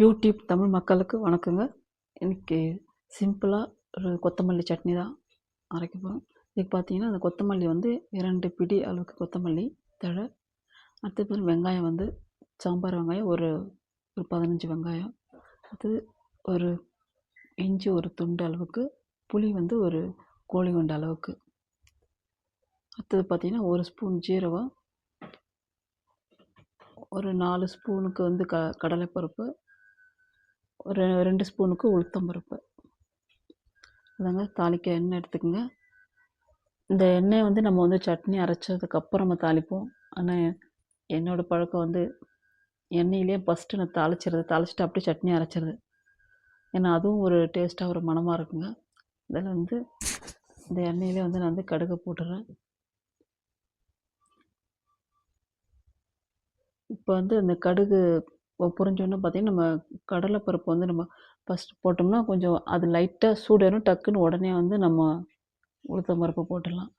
YouTube Tamil மக்களுக்கு வணக்கங்க. இன்றைக்கி சிம்பிளாக ஒரு கொத்தமல்லி சட்னி தான் அரைக்க போகிறோம் இதுக்கு பார்த்தீங்கன்னா அந்த கொத்தமல்லி வந்து இரண்டு பிடி அளவுக்கு கொத்தமல்லி தழை. அடுத்தது வெங்காயம் வந்து சாம்பார் வெங்காயம் ஒரு ஒரு பதினஞ்சு வெங்காயம். அடுத்தது ஒரு இஞ்சி ஒரு துண்டு அளவுக்கு புளி வந்து ஒரு கோழி குண்டு அளவுக்கு. அடுத்தது பார்த்திங்கன்னா ஒரு ஸ்பூன் ஜீரகம் ஒரு நாலு ஸ்பூனுக்கு வந்து க கடலைப்பருப்பு ஒரு ரெண்டு ஸ்பூனுக்கு உளுத்தம் பருப்பு. அதாங்க தாளிக்க எண்ணெய் எடுத்துக்கோங்க. இந்த எண்ணெய் வந்து நம்ம வந்து சட்னி அரைச்சதுக்கப்புறம் நம்ம தாளிப்போம். ஆனால் என்னோடய பழக்கம் வந்து எண்ணெயிலே ஃபஸ்ட்டு நான் தாளிச்சிடுறது தாளிச்சிட்டு அப்படியே சட்னி அரைச்சிடுது ஏன்னா அதுவும் ஒரு டேஸ்ட்டாக ஒரு மணமாக இருக்குங்க. இதில் வந்து இந்த எண்ணெயிலே வந்து நான் வந்து கடுகு போட்டுறேன். இப்போ வந்து அந்த கடுகு பொரிஞ்சோன்னே பார்த்திங்கன்னா நம்ம கடலைப்பருப்பு வந்து நம்ம ஃபஸ்ட் போட்டோம்னா கொஞ்சம் அது லைட்டாக சூடணும் டக்குன்னு உடனே வந்து நம்ம உளுத்தம் பருப்பு போட்டுடலாம்.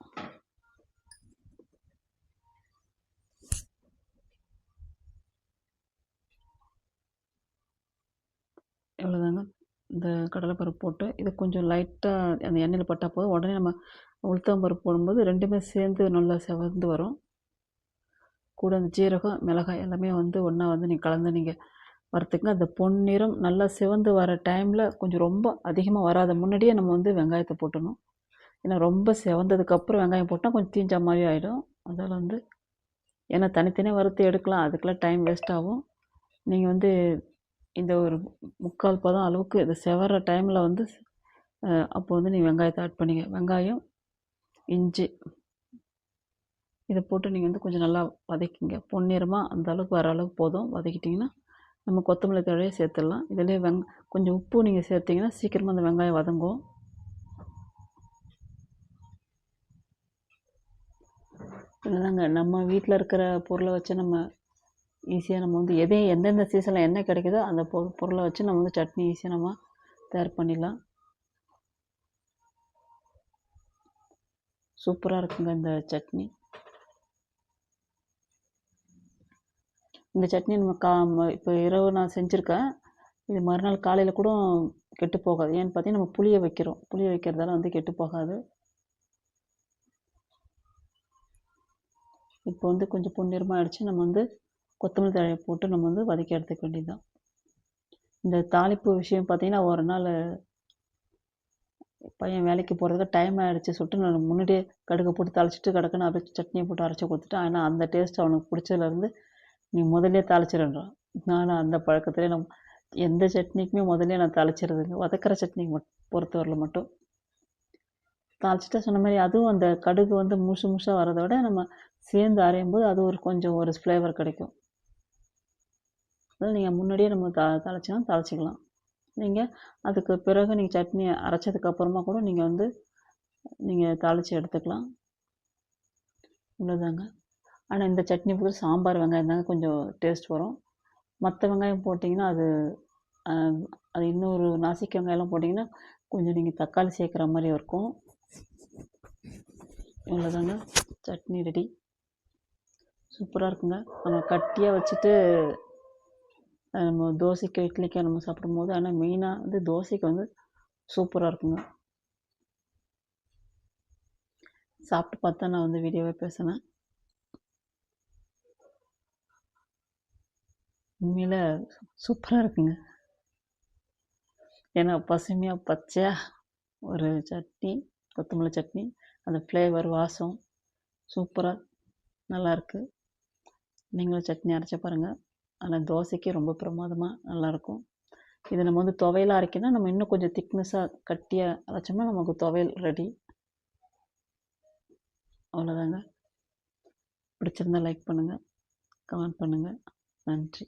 இவ்வளோதாங்க இந்த கடலைப்பருப்பு போட்டு இது கொஞ்சம் லைட்டாக அந்த எண்ணெயில் பட்டால் போதும். உடனே நம்ம உளுத்தம் பருப்பு போடும்போது ரெண்டுமே சேர்ந்து நல்லா செவந்து வரும். கூட அந்த ஜீரகம் மிளகாய் எல்லாமே வந்து ஒன்றா வந்து நீங்கள் கலந்து நீங்கள் வறுத்துக்குங்க. அந்த பொன்னிறம் நல்லா சிவந்து வர டைமில் கொஞ்சம் ரொம்ப அதிகமாக வராத முன்னாடியே நம்ம வந்து வெங்காயத்தை போட்டணும். ஏன்னா ரொம்ப சிவந்ததுக்கப்புறம் வெங்காயம் போட்டால் கொஞ்சம் தீஞ்ச மாதிரி ஆகிடும் அதால் வந்து ஏன்னா தனித்தனியாக வறுத்து எடுக்கலாம். அதுக்கெல்லாம் டைம் வேஸ்ட் ஆகும். நீங்கள் வந்து இந்த ஒரு முக்கால் பதம் அளவுக்கு இது செவர டைமில் வந்து அப்போ வந்து நீங்கள் வெங்காயத்தை ஆட் பண்ணிங்க. வெங்காயம் இஞ்சி இதை போட்டு நீங்கள் வந்து கொஞ்சம் நல்லா வதக்கிங்க. பொன்னிறமாக அந்த அளவுக்கு வர அளவுக்கு போதும். வதக்கிட்டிங்கன்னா நம்ம கொத்தமல்லி தழையை சேர்த்துடலாம். இதிலே வெங் கொஞ்சம் உப்பு நீங்கள் சேர்த்திங்கன்னா சீக்கிரமாக அந்த வெங்காயம் வதங்கும். இல்லைதாங்க நம்ம வீட்டில் இருக்கிற பொருளை வச்சு நம்ம ஈஸியாக நம்ம வந்து எதே எந்தெந்த சீசனில் என்ன கிடைக்குதோ அந்த பொ பொருளை வச்சு நம்ம வந்து சட்னி ஈஸியாக நம்ம தயார் பண்ணிடலாம். சூப்பராக இருக்குங்க இந்த சட்னி. இந்த சட்னி நம்ம கா இப்போ இரவு நான் செஞ்சுருக்கேன். இது மறுநாள் காலையில் கூட கெட்டு போகாது. ஏன்னு பார்த்தீங்கன்னா நம்ம புளியை வைக்கிறோம். புளியை வைக்கிறதால வந்து கெட்டு போகாது. இப்போ வந்து கொஞ்சம் பொன்னிறமாக ஆகிடுச்சு நம்ம வந்து கொத்தமல்லி தழையை போட்டு நம்ம வந்து வதக்கி எடுத்துக்க வேண்டியதுதான். இந்த தாளிப்பு விஷயம் பார்த்தீங்கன்னா ஒரு நாள் பையன் வேலைக்கு போகிறதுக்கு டைம் ஆகிடுச்சு சொல்லிட்டு நான் முன்னாடியே கடுகு போட்டு தாளிச்சிட்டு கிடக்குன்னு அப்படியே சட்னியை போட்டு அரைச்சி கொடுத்துட்டேன். ஆனால் அந்த டேஸ்ட் அவனுக்கு பிடிச்சதுலேருந்து நீ முதல்லே தாளிச்சிடுன்றான் நானும் அந்த பழக்கத்துலேயே நம் எந்த சட்னிக்குமே முதல்ல நான் தாளிச்சிடுறதுங்க வதக்கிற சட்னி மட் பொறுத்தவரையில் மட்டும். தாளிச்சிட்டா சொன்ன மாதிரி அதுவும் அந்த கடுகு வந்து முழுசு முழுசாக வரதை விட நம்ம சேர்ந்து அரையும் போது அது ஒரு கொஞ்சம் ஒரு ஃப்ளேவர் கிடைக்கும். அதனால் நீங்கள் முன்னாடியே நம்ம தா தாளிச்சினா தாளிச்சிக்கலாம். நீங்கள் அதுக்கு பிறகு நீங்கள் சட்னி அரைச்சதுக்கப்புறமா கூட நீங்கள் வந்து நீங்கள் தாளித்து எடுத்துக்கலாம். இவ்வளோதாங்க ஆனால் இந்த சட்னி போட்டு சாம்பார் வெங்காயம் தாங்க கொஞ்சம் டேஸ்ட் வரும். மற்ற வெங்காயம் போட்டிங்கன்னா அது அது இன்னொரு நாசிக்க வெங்காயம்லாம் போட்டிங்கன்னா கொஞ்சம் நீங்கள் தக்காளி சேர்க்குற மாதிரி இருக்கும். இவ்வளோதாங்க சட்னி ரெடி சூப்பராக இருக்குங்க. நம்ம கட்டியாக வச்சுட்டு நம்ம தோசைக்கு இட்லிக்கு நம்ம சாப்பிடும் போது ஆனால் மெயினாக வந்து தோசைக்கு வந்து சூப்பராக இருக்குங்க. சாப்பிட்டு பார்த்தா நான் வந்து வீடியோவே பேசினேன் உண்மையில் சூப்பராக இருக்குங்க. ஏன்னா பசுமையாக பச்சையாக ஒரு சட்னி கொத்தமல்லி சட்னி அந்த ஃப்ளேவர் வாசம் சூப்பராக நல்லாயிருக்கு நீங்களும் சட்னி அரைச்சி பாருங்கள் ஆனால் தோசைக்கு ரொம்ப பிரமாதமாக நல்லாயிருக்கும் இது நம்ம வந்து துவையலாக அரைக்கினா நம்ம இன்னும் கொஞ்சம் திக்னஸாக கட்டியாக அரைச்சோம்னா நமக்கு துவையல் ரெடி அவ்வளோதாங்க பிடிச்சிருந்தா லைக் பண்ணுங்கள் கமெண்ட் பண்ணுங்கள் நன்றி.